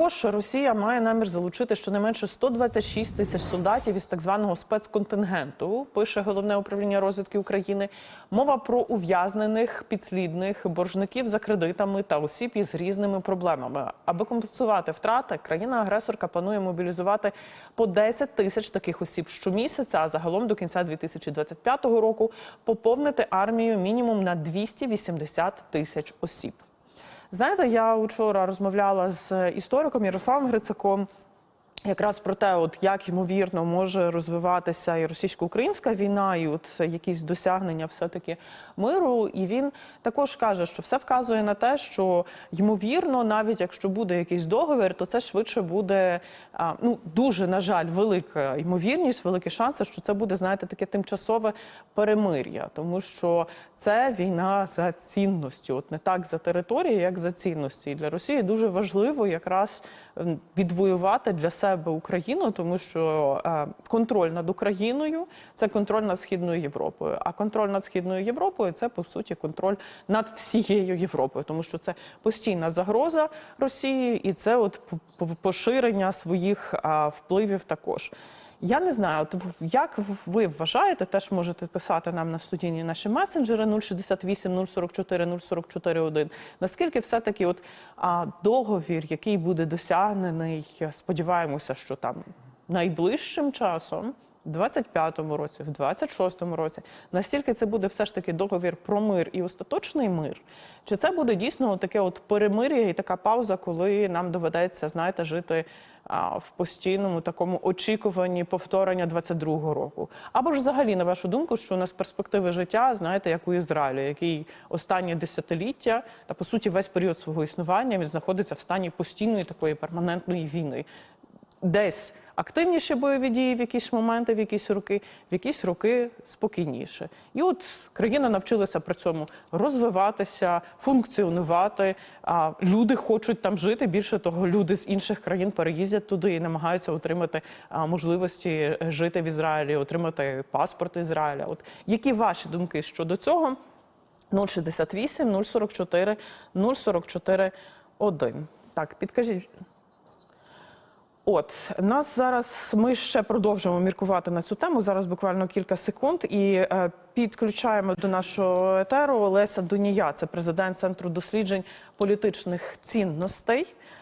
Також Росія має намір залучити щонайменше 126 тисяч солдатів із так званого спецконтингенту. Пише головне управління розвідки України. Мова про ув'язнених підслідних боржників за кредитами та осіб із різними проблемами. Аби компенсувати втрати, країна-агресорка планує мобілізувати по 10 тисяч таких осіб щомісяця. А загалом до кінця 2025 року поповнити армію мінімум на 280 тисяч осіб. Знаєте, я вчора розмовляла з істориком Ярославом Грицаком. Якраз про те, от як ймовірно може розвиватися і російсько-українська війна, і от якісь досягнення все-таки миру. І він також каже, що все вказує на те, що ймовірно, навіть якщо буде якийсь договір, то це швидше буде ну дуже на жаль, велика ймовірність, великі шанси, що це буде, знаєте, таке тимчасове перемир'я, тому що це війна за цінності, от не так за території, як за цінності. І для Росії дуже важливо якраз ем, відвоювати для себе Україну, тому що е, контроль над Україною це контроль над східною Європою. А контроль над східною Європою це по суті контроль над всією Європою, тому що це постійна загроза Росії, і це от поширення своїх впливів також. Я не знаю, от як ви вважаєте, теж можете писати нам на студійні наші месенджери 068 044 044 1. Наскільки все-таки от а, договір, який буде досягнений, сподіваємося, що там найближчим часом. В 25-му році, в 26-му році, настільки це буде все ж таки договір про мир і остаточний мир, чи це буде дійсно таке от перемир'я і така пауза, коли нам доведеться, знаєте, жити а, в постійному такому очікуванні повторення 22-го року? Або ж взагалі, на вашу думку, що у нас перспективи життя, знаєте, як у Ізраїлю, який останні десятиліття та по суті весь період свого існування він знаходиться в стані постійної такої перманентної війни? Десь активніші бойові дії в якісь моменти, в якісь роки, в якісь роки спокійніше. І от країна навчилася при цьому розвиватися, функціонувати. А люди хочуть там жити. Більше того, люди з інших країн переїздять туди і намагаються отримати можливості жити в Ізраїлі, отримати паспорт Ізраїля. От які ваші думки щодо цього? 068 044 044 1. Так, підкажіть. От нас зараз ми ще продовжуємо міркувати на цю тему. Зараз буквально кілька секунд, і е, підключаємо до нашого етеру Олеся Дунія, це президент центру досліджень політичних цінностей.